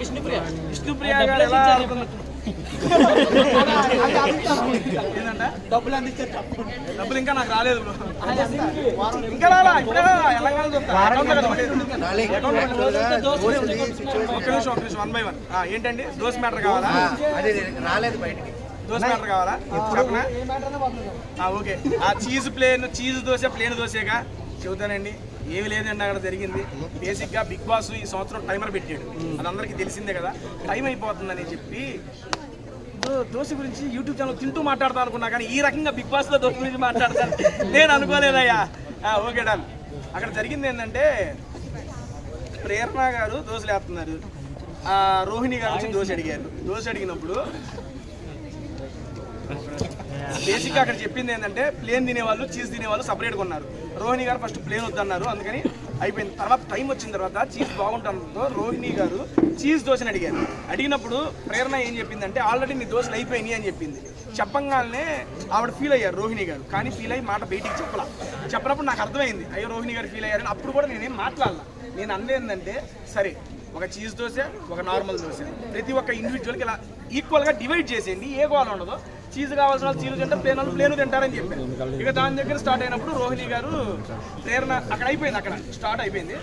విష్ణుప్రియ. విష్ణుప్రియ గారు ఎలా ఏంటంట డబ్బులు డబ్బులు ఇంకా నాకు రాలేదు. ఇంకా రాలా? ఇప్పుడే. ఒక్క నిమిషం ఒక్క నిమిషం వన్ బై వన్. ఏంటండి? దోశ మ్యాటర్ కావాలా? అదే రాలేదు బయటికి. దోశ మ్యాటర్ కావాలా? చెప్పనా? ఓకే. ఆ cheese plain cheese dosa plain దోశగా? చెబుతానండి. ఏమి లేదండి అక్కడ జరిగింది. బేసిక్గా బిగ్ బాస్ ఈ సంవత్సరం టైమర్ పెట్టాడు. అది అందరికీ తెలిసిందే కదా. టైం అయిపోతుందని చెప్పి దోశ గురించి యూట్యూబ్ ఛానల్ తింటూ మాట్లాడతాను అనుకున్నా కానీ ఈ రకంగా బిగ్ బాస్లో దోశ గురించి మాట్లాడతాను నేను అనుకోలేదయ్యా. ఓకే డన్ అక్కడ జరిగింది ఏంటంటే ప్రేరణ గారు దోశలు వేస్తున్నారు. ఆ, రోహిణి గారు వచ్చి దోశ అడిగారు. దోశ అడిగినప్పుడు బేసిక్గా అక్కడ చెప్పింది ఏంటంటే ప్లేన్ తినేవాళ్ళు చీజ్ తినేవాళ్ళు సపరేట్గా ఉన్నారు. రోహిణి గారు ఫస్ట్ ప్లేన్ వద్దన్నారు అందుకని అయిపోయింది. తర్వాత టైం వచ్చిన తర్వాత చీజ్ బాగుంటుందో రోహిణి గారు చీజ్ దోశని అడిగారు. అడిగినప్పుడు ప్రేరణ ఏం చెప్పిందంటే ఆల్రెడీ నీ దోశలు అయిపోయినాయి అని చెప్పింది. చెప్పంగానే ఆవిడ ఫీల్ అయ్యారు రోహిణి గారు. కానీ ఫీల్ అయ్యి మాట బయటికి చెప్పలా. చెప్పినప్పుడు నాకు అర్థమైంది అయ్యో రోహిణి గారు ఫీల్ అయ్యారని. అప్పుడు కూడా నేనేం మాట్లాడాల. నేను అన్నది ఏంటంటే సరే ఒక చీజ్ దోశ ఒక నార్మల్ దోశ. ప్రతి ఒక్క ఇండివిజువల్కి ఇలా ఈక్వల్గా డివైడ్ చేసేయండి. ఏ గోళ ఉండదు. చీజ్ కావాల్సిన వాళ్ళు చీజ్ తింటే ప్లేన్ వాళ్ళు ప్లేన్ తింటారని చెప్పారు. ఇక దాని దగ్గర స్టార్ట్ అయినప్పుడు రోహిణి గారు ప్రేరణ అక్కడ అయిపోయింది అక్కడ. స్టార్ట్ అయిపోయింది.